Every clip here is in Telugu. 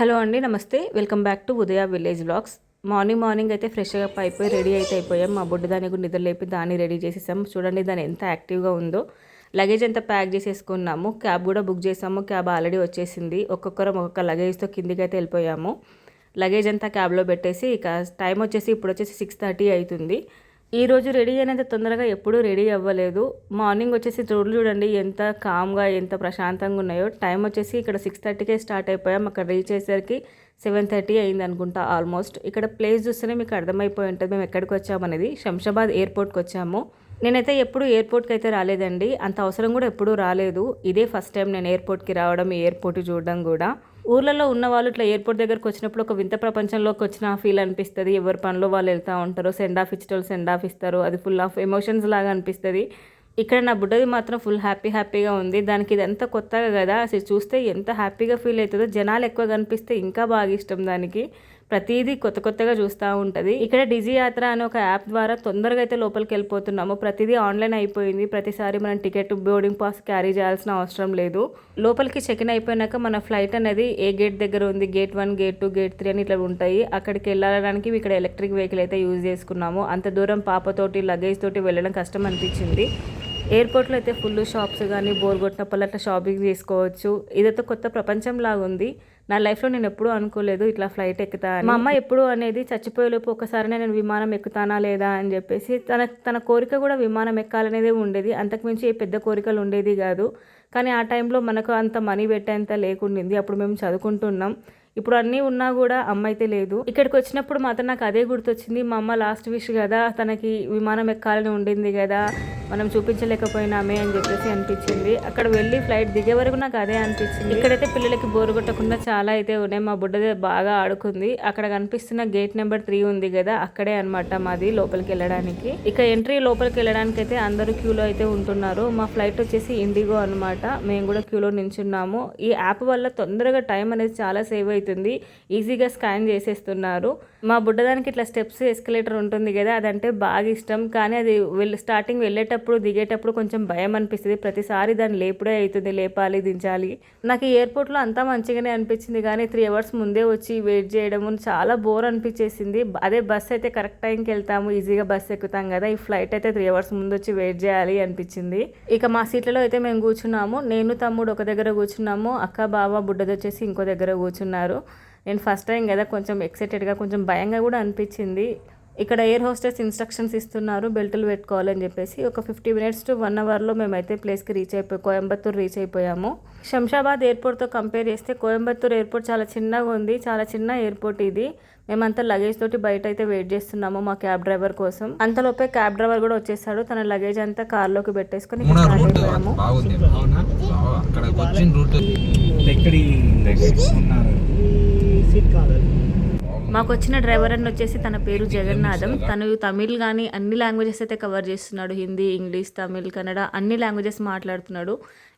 హలో అండి నమస్తే. Welcome back to Udaya village blogs morning morning అయితే ఫ్రెష్గా అప్ అయిపోయి రెడీ అయితే అయిపోయాం. మా బుడ్డ దాని కూడా నిద్ర లేపి దాన్ని రెడీ చేసేసాం. చూడండి దాన్ని ఎంత యాక్టివ్గా ఉందో. లగేజ్ అంతా ప్యాక్ చేసేసుకున్నాము. క్యాబ్ కూడా బుక్ చేసాము. క్యాబ్ ఆల్రెడీ వచ్చేసింది. ఒక్కొక్కరం ఒక్కొక్క లగేజ్తో కిందికి అయితే వెళ్ళిపోయాము. లగేజ్ అంతా క్యాబ్లో పెట్టేసి ఇక టైం వచ్చేసి ఇప్పుడు వచ్చేసి సిక్స్ థర్టీ అవుతుంది. ఈరోజు రెడీ అయినంత తొందరగా ఎప్పుడూ రెడీ అవ్వలేదు. మార్నింగ్ వచ్చేసి రోడ్లు చూడండి ఎంత కామ్గా ఎంత ప్రశాంతంగా ఉన్నాయో. టైం వచ్చేసి ఇక్కడ సిక్స్ థర్టీకే స్టార్ట్ అయిపోయాం. అక్కడ రీచ్ అయ్యేసరికి సెవెన్ థర్టీ అయింది అనుకుంటా ఆల్మోస్ట్. ఇక్కడ ప్లేస్ చూస్తేనే మీకు అర్థమైపోయి ఉంటుంది మేము ఎక్కడికి వచ్చామనేది శంషాబాద్ ఎయిర్పోర్ట్కి వచ్చాము. నేనైతే ఎప్పుడు ఎయిర్పోర్ట్కి అయితే రాలేదండి. అంత అవసరం కూడా ఎప్పుడూ రాలేదు. ఇదే ఫస్ట్ టైం నేను ఎయిర్పోర్ట్కి రావడం ఎయిర్పోర్ట్ చూడడం కూడా. ఊర్లలో ఉన్న వాళ్ళు ఇట్లా ఎయిర్పోర్ట్ దగ్గరకు వచ్చినప్పుడు ఒక వింత ప్రపంచంలోకి వచ్చిన ఫీల్ అనిపిస్తుంది. ఎవరి పనిలో వాళ్ళు వెళ్తూ ఉంటారు సెండ్ ఆఫ్ ఇచ్చేటోళ్ళు సెండ్ ఆఫ్ ఇస్తారు. అది ఫుల్ ఆఫ్ ఎమోషన్స్ లాగా అనిపిస్తుంది. ఇక్కడ నా బుడ్డది మాత్రం ఫుల్ హ్యాపీ హ్యాపీగా ఉంది. దానికి ఇదంతా కొత్తగా కదా. అసలు చూస్తే ఎంత హ్యాపీగా ఫీల్ అవుతుందో జనాలు ఎక్కువ కనిపిస్తే ఇంకా బాగా ఇష్టం దానికి. ప్రతిదీ కొత్త కొత్తగా చూస్తూ ఉంటుంది. ఇక్కడ డిజీ యాత్ర అనే ఒక యాప్ ద్వారా తొందరగా అయితే లోపలికి వెళ్ళిపోతున్నాము. ప్రతిదీ ఆన్లైన్ అయిపోయింది. ప్రతిసారి మనం టికెట్ బోర్డింగ్ పాస్ క్యారీ చేయాల్సిన అవసరం లేదు. లోపలికి చెక్ ఇన్ అయిపోయినాక మన ఫ్లైట్ అనేది ఏ గేట్ దగ్గర ఉంది? Gate one gate two gate three అని ఇట్లా ఉంటాయి. అక్కడికి వెళ్ళడానికి ఇక్కడ ఎలక్ట్రిక్ వెహికల్ అయితే యూజ్ చేసుకున్నాము. అంత దూరం పాపతోటి లగేజ్ తోటి వెళ్ళడం కష్టం అనిపించింది. ఎయిర్పోర్ట్లో అయితే ఫుల్ షాప్స్ కానీ బోర్ కొట్టినప్పుడు అట్లా షాపింగ్ చేసుకోవచ్చు. ఇదైతే కొత్త ప్రపంచంలాగా ఉంది నా లైఫ్లో నేను ఎప్పుడూ అనుకోలేదు ఇట్లా ఫ్లైట్ ఎక్కుతా మా అమ్మ ఎప్పుడు అనేది చచ్చిపోయేలోపు ఒకసారి నేను విమానం ఎక్కుతానా లేదా అని చెప్పేసి తన తన కోరిక కూడా విమానం ఎక్కాలనేదే ఉండేది. అంతకుమించి ఏ పెద్ద కోరికలు ఉండేది కాదు. కానీ ఆ టైంలో మనకు అంత మనీ పెట్టేంత లేకుండింది. అప్పుడు మేము చదువుకుంటున్నాం. ఇప్పుడు అన్నీ ఉన్నా కూడా అమ్మ అయితే లేదు. ఇక్కడికి వచ్చినప్పుడు మాత్రం నాకు అదే గుర్తొచ్చింది. మా అమ్మ లాస్ట్ విష్ కదా తనకి విమానం ఎక్కాలని ఉండింది కదా. మనం చూపించలేకపోయినామే అని చెప్పేసి అనిపించింది. అక్కడ వెళ్ళి ఫ్లైట్ దిగే వరకు నాకు అదే అనిపించింది. ఇక్కడైతే పిల్లలకి బోరు కొట్టకుండా చాలా అయితే ఉన్నాయి. మా బుడ్డదే బాగా ఆడుకుంది. అక్కడ కనిపిస్తున్న గేట్ నెంబర్ త్రీ ఉంది కదా అక్కడే అనమాట మాది లోపలికి వెళ్ళడానికి. ఇక ఎంట్రీ లోపలికి వెళ్ళడానికి అయితే అందరూ క్యూలో అయితే ఉంటున్నారు. మా ఫ్లైట్ వచ్చేసి ఇండిగో అన్నమాట. మేము కూడా క్యూలో నించున్నాము. ఈ యాప్ వల్ల తొందరగా టైం అనేది చాలా సేవ్ అవుతుంది. ఈజీగా స్కాన్ చేసేస్తున్నారు. మా బుడ్డదానికి ఇట్లా స్టెప్స్ ఎస్కలేటర్ ఉంటుంది కదా అదంటే బాగా ఇష్టం. కానీ అది వెళ్ళి స్టార్టింగ్ వెళ్ళేటప్పుడు దిగేటప్పుడు కొంచెం భయం అనిపిస్తుంది. ప్రతిసారి దాన్ని లేపుడే అవుతుంది లేపాలి దించాలి. నాకు ఎయిర్పోర్ట్లో అంతా మంచిగానే అనిపించింది. కానీ త్రీ అవర్స్ ముందే వచ్చి వెయిట్ చేయడం చాలా బోర్ అనిపించేసింది. అదే బస్ అయితే కరెక్ట్ టైంకి వెళ్తాము ఈజీగా బస్ ఎక్కుతాం కదా. ఈ ఫ్లైట్ అయితే త్రీ అవర్స్ ముందు వచ్చి వెయిట్ చేయాలి అనిపించింది. ఇక మా సీట్లలో అయితే మేము కూర్చున్నాము. నేను తమ్ముడు ఒక దగ్గర కూర్చున్నాము. అక్క బావ బుడ్డది వచ్చేసి ఇంకో దగ్గర కూర్చున్నారు. నేను ఫస్ట్ టైం కదా కొంచెం ఎక్సైటెడ్గా కొంచెం భయంగా కూడా అనిపించింది. ఇక్కడ ఎయిర్ హోస్టెస్ ఇన్స్ట్రక్షన్స్ ఇస్తున్నారు బెల్టులు పెట్టుకోవాలని చెప్పేసి. ఒక ఫిఫ్టీ మినిట్స్ టు వన్ అవర్లో మేమైతే ప్లేస్కి రీచ్ అయిపోయి కోయంబత్తూర్ రీచ్ అయిపోయాము. శంషాబాద్ ఎయిర్పోర్ట్తో కంపేర్ చేస్తే కోయంబత్తూర్ ఎయిర్పోర్ట్ చాలా చిన్నగా ఉంది చాలా చిన్న ఎయిర్పోర్ట్ ఇది. మేమంతా లగేజ్ తోటి బయట అయితే వెయిట్ చేస్తున్నాము మా క్యాబ్ డ్రైవర్ కోసం. అంతలోపే క్యాబ్ డ్రైవర్ కూడా వచ్చేసాడు తన లగేజ్ అంతా కార్లోకి పెట్టేసుకొని అయిపోయాము మాకు వచ్చిన డ్రైవర్ అని వచ్చేసి తన పేరు జగన్నాథం. తను తమిళ్ కానీ అన్ని లాంగ్వేజెస్ అయితే కవర్ చేస్తున్నాడు. హిందీ ఇంగ్లీష్ తమిళ్ కన్నడ అన్ని లాంగ్వేజెస్ మాట్లాడుతున్నాడు.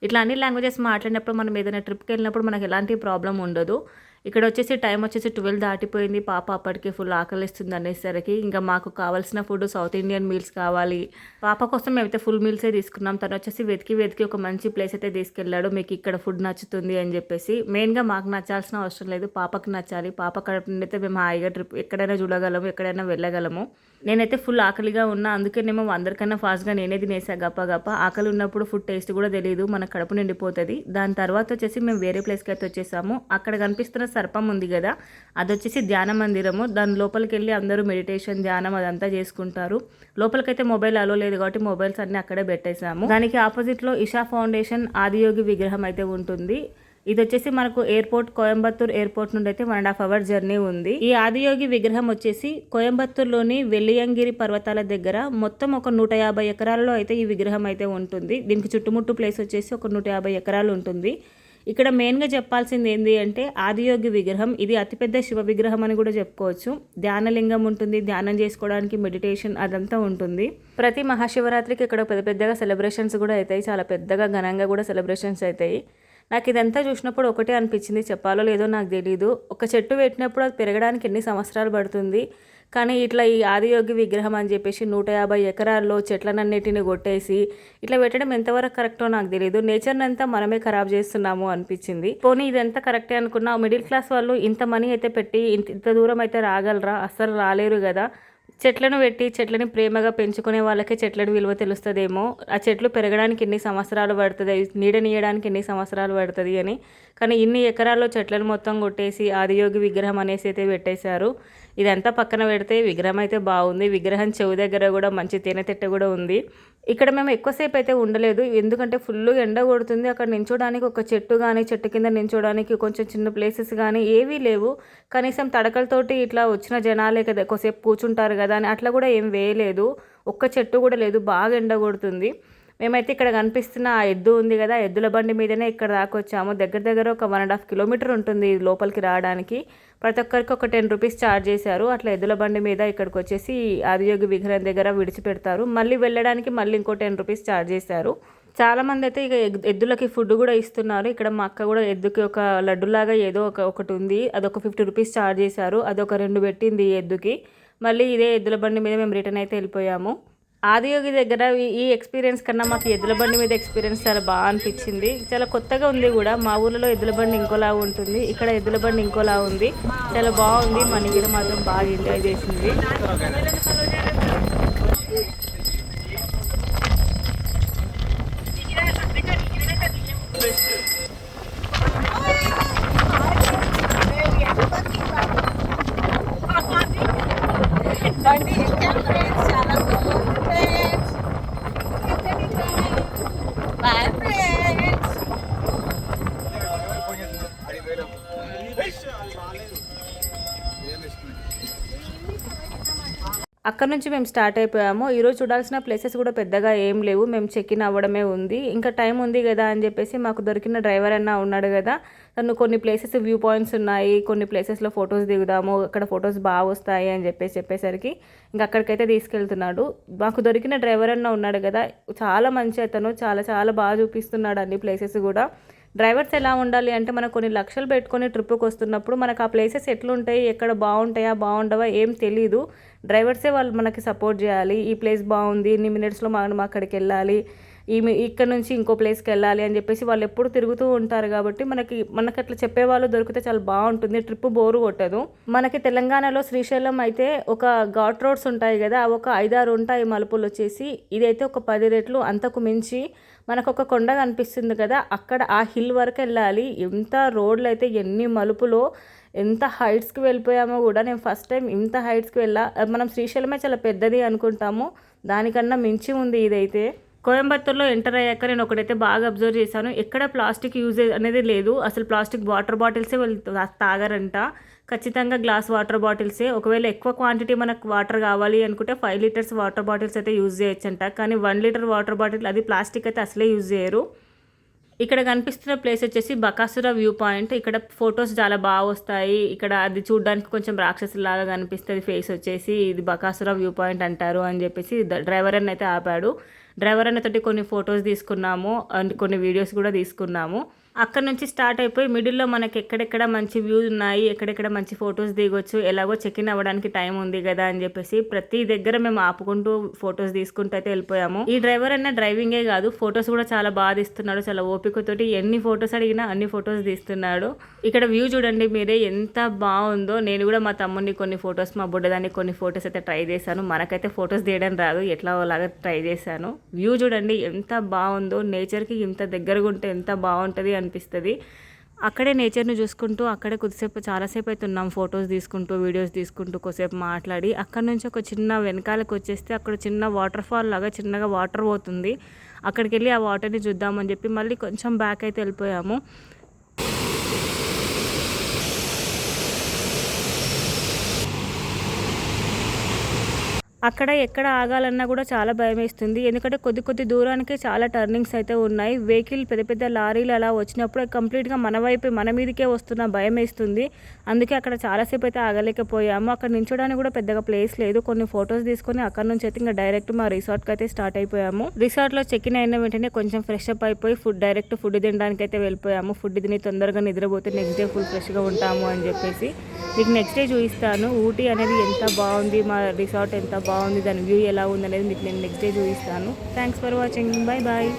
ఇట్లా అన్ని లాంగ్వేజెస్ మాట్లాడినప్పుడు మనం ఏదైనా ట్రిప్కి వెళ్ళినప్పుడు మనకు ఎలాంటి ప్రాబ్లం ఉండదు. ఇక్కడ వచ్చేసి టైం వచ్చేసి ట్వెల్వ్ దాటిపోయింది. పాప అప్పటికి ఫుల్ ఆకలిస్తుంది అనేసరికి. ఇంకా మాకు కావాల్సిన ఫుడ్ సౌత్ ఇండియన్ మీల్స్ కావాలి. పాప కోసం మేమైతే ఫుల్ మీల్సే తీసుకున్నాం. తను వచ్చేసి వెతికి వెతికి ఒక మంచి ప్లేస్ అయితే తీసుకెళ్ళాడు. మీకు ఇక్కడ ఫుడ్ నచ్చుతుంది అని చెప్పేసి. మెయిన్గా మాకు నచ్చాల్సిన అవసరం లేదు. పాపకి నచ్చాలి. పాప కడుపు నుండి అయితే మేము హాయిగా ట్రిప్ ఎక్కడైనా చూడగలము ఎక్కడైనా వెళ్ళగలము. నేనైతే ఫుల్ ఆకలిగా ఉన్నా. అందుకేనేమో అందరికన్నా ఫాస్ట్గా నేనే తినేసా. గప్ప గప్ప. ఆకలి ఉన్నప్పుడు ఫుడ్ టేస్ట్ కూడా తెలియదు మన కడుపు నిండిపోతుంది. దాని తర్వాత వచ్చేసి మేము వేరే ప్లేస్కి అయితే వచ్చేసాము. అక్కడ కనిపిస్తున్న సర్పం ఉంది కదా అది వచ్చేసి ధ్యాన మందిరము. దాని లోపలికి వెళ్ళి అందరూ మెడిటేషన్ ధ్యానం అదంతా చేసుకుంటారు. లోపలికైతే మొబైల్ అలో లేదు కాబట్టి మొబైల్స్ అన్నీ అక్కడే పెట్టేశాము దానికి ఆపోజిట్లో ఇషా ఫౌండేషన్ ఆదియోగి విగ్రహం అయితే ఉంటుంది. ఇది వచ్చేసి మనకు ఎయిర్పోర్ట్ కోయంబత్తూర్ ఎయిర్పోర్ట్ నుండి అయితే one and half hour journey ఉంది. ఈ ఆదియోగి విగ్రహం వచ్చేసి కోయంబత్తూర్లోని వెల్లియంగిరి పర్వతాల దగ్గర మొత్తం ఒక నూట యాభై ఎకరాల్లో అయితే ఈ విగ్రహం అయితే ఉంటుంది. దీనికి చుట్టుముట్టు ప్లేస్ వచ్చేసి ఒక నూట యాభై ఎకరాలు ఉంటుంది. ఇక్కడ మెయిన్గా చెప్పాల్సింది ఏంటి అంటే ఆదియోగి విగ్రహం ఇది అతిపెద్ద శివ విగ్రహం అని కూడా చెప్పుకోవచ్చు. ధ్యానలింగం ఉంటుంది ధ్యానం చేసుకోవడానికి మెడిటేషన్ అదంతా ఉంటుంది. ప్రతి మహాశివరాత్రికి ఇక్కడ పెద్ద పెద్దగా సెలబ్రేషన్స్ కూడా అవుతాయి. చాలా పెద్దగా ఘనంగా కూడా సెలబ్రేషన్స్ అవుతాయి. నాకు ఇదంతా చూసినప్పుడు ఒకటే అనిపించింది. చెప్పాలో లేదో నాకు తెలియదు ఒక చెట్టు పెట్టినప్పుడు అది పెరగడానికి ఎన్ని సంవత్సరాలు పడుతుంది? కానీ ఇట్లా ఈ ఆదియోగి విగ్రహం అని చెప్పేసి నూట యాభై ఎకరాల్లో చెట్లనన్నిటిని కొట్టేసి ఇట్లా పెట్టడం ఎంతవరకు కరెక్టో నాకు తెలియదు నేచర్ని అంతా మనమే ఖరాబ్ చేస్తున్నాము అనిపించింది. పోనీ ఇదంతా కరెక్టే అనుకున్నా మిడిల్ క్లాస్ వాళ్ళు ఇంత మనీ అయితే పెట్టి ఇంత ఇంత దూరం అయితే రాగలరా? అస్సలు రాలేరు కదా. చెట్లను పెట్టి చెట్లని ప్రేమగా పెంచుకునే వాళ్ళకే చెట్లను విలువ తెలుస్తుందేమో. ఆ చెట్లు పెరగడానికి ఎన్ని సంవత్సరాలు పడుతుంది? నీడనీయడానికి ఎన్ని సంవత్సరాలు పడుతుంది అని కానీ ఇన్ని ఎకరాల్లో చెట్లను మొత్తం కొట్టేసి ఆదియోగి విగ్రహం అనేసి అయితే పెట్టేశారు. ఇదంతా పక్కన పెడితే విగ్రహం అయితే బాగుంది. విగ్రహం చెవు దగ్గర కూడా మంచి తేనె తిట్ట కూడా ఉంది. ఇక్కడ మేము ఎక్కువసేపు అయితే ఉండలేదు. ఎందుకంటే ఫుల్ ఎండ కొడుతుంది. అక్కడ నించోడానికి ఒక చెట్టు కానీ చెట్టు కింద నించోడానికి కొంచెం చిన్న ప్లేసెస్ కానీ ఏవీ లేవు. కనీసం తడకలతోటి ఇట్లా వచ్చిన జనాలే కదా ఎక్కువసేపు కూర్చుంటారు కదా అని అట్లా కూడా ఏం వేయలేదు. ఒక్క చెట్టు కూడా లేదు. బాగా ఎండ కొడుతుంది. మేమైతే ఇక్కడ కనిపిస్తున్న ఆ ఎద్దు ఉంది కదా ఎద్దుల బండి మీదనే ఇక్కడ దాకా వచ్చాము. దగ్గర దగ్గర ఒక వన్ అండ్ హాఫ్ కిలోమీటర్ ఉంటుంది లోపలికి రావడానికి. ప్రతి ఒక్కరికి ఒక టెన్ రూపీస్ ఛార్జ్ చేశారు. అట్లా ఎద్దుల బండి మీద ఇక్కడికి వచ్చేసి ఆదియోగి విగ్రహం దగ్గర విడిచిపెడతారు. మళ్ళీ వెళ్ళడానికి మళ్ళీ ఇంకో టెన్ రూపీస్ ఛార్జ్ చేశారు. చాలా మంది అయితే ఇక ఎద్దులకి ఫుడ్ కూడా ఇస్తున్నారు. ఇక్కడ మా అక్క కూడా ఎద్దుకి ఒక లడ్డులాగా ఏదో ఒక ఒకటి ఉంది. అదొక ఫిఫ్టీ రూపీస్ ఛార్జ్ చేశారు. అదొక రెండు పెట్టింది ఎద్దుకి. మళ్ళీ ఇదే ఎద్దుల బండి మీద మేము రిటర్న్ అయితే వెళ్ళిపోయాము. ఆదియోగి దగ్గర ఈ- ఎక్స్పీరియన్స్ కన్నా మాకు ఎద్దుల బండి మీద ఎక్స్పీరియన్స్ చాలా బాగా అనిపించింది. చాలా కొత్తగా ఉంది కూడా. మా ఊర్లో ఎద్దుల బండి ఇంకోలా ఉంటుంది. ఇక్కడ ఎద్దుల బండి ఇంకోలా ఉంది. చాలా బాగుంది. మన దగ్గర మాత్రం బాగా ఎంజాయ్ చేసింది. బండి అక్కడ నుంచి మేము స్టార్ట్ అయిపోయాము. ఈరోజు చూడాల్సిన ప్లేసెస్ కూడా పెద్దగా ఏం లేవు. మేము చెక్ ఇన్ అవ్వడమే ఉంది. ఇంకా టైం ఉంది కదా అని చెప్పేసి మాకు దొరికిన డ్రైవర్ అన్న ఉన్నాడు కదా. తను కొన్ని ప్లేసెస్ వ్యూ పాయింట్స్ ఉన్నాయి. కొన్ని ప్లేసెస్లో ఫొటోస్ దిగుదాము. అక్కడ ఫొటోస్ బాగా వస్తాయి అని చెప్పేసి చెప్పేసరికి ఇంకా అక్కడికైతే తీసుకెళ్తున్నాడు. మాకు దొరికిన డ్రైవర్ అన్న ఉన్నాడు కదా. చాలా మంచి అతను. చాలా చాలా బాగా చూపిస్తున్నాడు అన్ని ప్లేసెస్ కూడా. డ్రైవర్స్ ఎలా ఉండాలి అంటే మనం కొన్ని లక్షలు పెట్టుకొని ట్రిప్కి వస్తున్నప్పుడు మనకు ఆ ప్లేసెస్ ఎట్లుంటాయి ఎక్కడ బాగుంటాయా బాగుండవా ఏం తెలీదు. డ్రైవర్సే వాళ్ళు మనకి సపోర్ట్ చేయాలి. ఈ ప్లేస్ బాగుంది ఇన్ని మినిట్స్లో మనం అక్కడికి వెళ్ళాలి ఈ ఇక్కడ నుంచి ఇంకో ప్లేస్కి వెళ్ళాలి అని చెప్పేసి వాళ్ళు ఎప్పుడు తిరుగుతూ ఉంటారు కాబట్టి మనకి మనకి అట్లా చెప్పేవాళ్ళు దొరికితే చాలా బాగుంటుంది. ట్రిప్ బోరు కొట్టదు. మనకి తెలంగాణలో శ్రీశైలం అయితే ఒక ఘాట్ రోడ్స్ ఉంటాయి కదా ఒక ఐదారు ఉంటాయి మలుపులు వచ్చేసి. ఇదైతే ఒక పది రెట్లు అంతకు మించి మనకు ఒక కొండ కనిపిస్తుంది కదా అక్కడ ఆ హిల్ వరకు వెళ్ళాలి. ఎంత రోడ్లు అయితే ఎన్ని మలుపులో ఎంత హైట్స్కి వెళ్ళిపోయామో కూడా నేను ఫస్ట్ టైం ఇంత హైట్స్కి వెళ్ళా. మనం శ్రీశైలమే చాలా పెద్దది అనుకుంటాము. దానికన్నా మించి ఉంది ఇదైతే. కోయంబత్తూర్లో ఎంటర్ అయ్యాక నేను ఒకటైతే బాగా అబ్జర్వ్ చేశాను. ఎక్కడ ప్లాస్టిక్ యూజేజ్ అనేది లేదు. అసలు ప్లాస్టిక్ వాటర్ బాటిల్సే వాళ్ళు తాగారంట తాగరంట. ఖచ్చితంగా గ్లాస్ వాటర్ బాటిల్సే ఒకవేళ ఎక్కువ క్వాంటిటీ మనకు వాటర్ కావాలి అనుకుంటే ఫైవ్ లీటర్స్ వాటర్ బాటిల్స్ అయితే యూజ్ చేయొచ్చంట. కానీ వన్ లీటర్ వాటర్ బాటిల్ అది ప్లాస్టిక్ అయితే అసలే యూజ్ చేయరు. ఇక్కడ కనిపిస్తున్న ప్లేస్ వచ్చేసి బకాసుర వ్యూ పాయింట్. ఇక్కడ ఫొటోస్ చాలా బాగా వస్తాయి. ఇక్కడ అది చూడడానికి కొంచెం రాక్షసులాగా కనిపిస్తుంది ఫేస్ వచ్చేసి. ఇది బకాసుర వ్యూ పాయింట్ అంటారు అని చెప్పేసి డ్రైవర్ అన్న అయితే ఆపాడు. డ్రైవర్ అన్నతోటి కొన్ని ఫొటోస్ తీసుకున్నాము. అండ్ కొన్ని వీడియోస్ కూడా తీసుకున్నాము. అక్కడ నుంచి స్టార్ట్ అయిపోయి మిడిల్లో మనకి ఎక్కడెక్కడ మంచి వ్యూస్ ఉన్నాయి ఎక్కడెక్కడ మంచి ఫొటోస్ దిగొచ్చు ఎలాగో చెక్ ఇన్ అవ్వడానికి టైం ఉంది కదా అని చెప్పేసి ప్రతి దగ్గర మేము ఆపుకుంటూ ఫొటోస్ తీసుకుంటూ అయితే వెళ్ళిపోయాము. ఈ డ్రైవర్ అన్న డ్రైవింగే కాదు ఫొటోస్ కూడా చాలా బాగా తీస్తున్నాడు చాలా ఓపికతోటి ఎన్ని ఫొటోస్ అడిగినా అన్ని ఫొటోస్ తీస్తున్నాడు. ఇక్కడ వ్యూ చూడండి మీరే ఎంత బాగుందో. నేను కూడా మా తమ్ముడిని కొన్ని ఫొటోస్ మా బుడ్డదాన్ని కొన్ని ఫొటోస్ అయితే ట్రై చేశాను. మనకైతే ఫొటోస్ తీయడం రాదు ఎట్లా అలాగా ట్రై చేశాను. వ్యూ చూడండి ఎంత బాగుందో నేచర్కి ఇంత దగ్గరగా ఉంటే ఎంత బాగుంటుంది అనిపిస్తుంది. అక్కడే నేచర్ని చూసుకుంటూ అక్కడే కొద్దిసేపు చాలాసేపు అయితే ఉన్నాం ఫొటోస్ తీసుకుంటూ వీడియోస్ తీసుకుంటూ కొద్దిసేపు మాట్లాడి. అక్కడ నుంచి ఒక చిన్న వెనకాలకు వచ్చేస్తే అక్కడ చిన్న వాటర్ ఫాల్ లాగా చిన్నగా వాటర్ పోతుంది. అక్కడికి వెళ్ళి ఆ వాటర్ని చూద్దామని చెప్పి మళ్ళీ కొంచెం బ్యాక్ అయితే వెళ్ళిపోయాము. అక్కడ ఎక్కడ ఆగాలన్నా కూడా చాలా భయం వేస్తుంది ఎందుకంటే కొద్ది కొద్ది దూరానికి చాలా టర్నింగ్స్ అయితే ఉన్నాయి. వెహికల్ పెద్ద పెద్ద లారీలు అలా వచ్చినప్పుడు కంప్లీట్గా మన వైపు మన మీదకే వస్తున్న భయం వేస్తుంది అందుకే అక్కడ చాలాసేపు అయితే ఆగలేకపోయాము. అక్కడ నించోడానికి కూడా పెద్దగా ప్లేస్ లేదు. కొన్ని ఫొటోస్ తీసుకొని అక్కడ నుంచి అయితే ఇంకా డైరెక్ట్ మా రిసార్ట్కి అయితే స్టార్ట్ అయిపోయాము. రిసార్ట్లో చెక్ ఇన్ అయిన వెంటనే కొంచెం ఫ్రెష్ అప్ అయిపోయి ఫుడ్ డైరెక్ట్ ఫుడ్ తినడానికి అయితే వెళ్ళిపోయాము. ఫుడ్ తిని తొందరగా నిద్రపోతే నెక్స్ట్ డే ఫుల్ ఫ్రెష్గా ఉంటాము అని చెప్పేసి. మీకు నెక్స్ట్ డే చూపిస్తాను. ఊటీ అనేది ఎంత బాగుంది మా రిసార్ట్ ఎంత బాగుంది దాని వ్యూ ఎలా ఉంది అనేది మీకు నేను నెక్స్ట్ డే చూపిస్తాను. Thanks for watching bye bye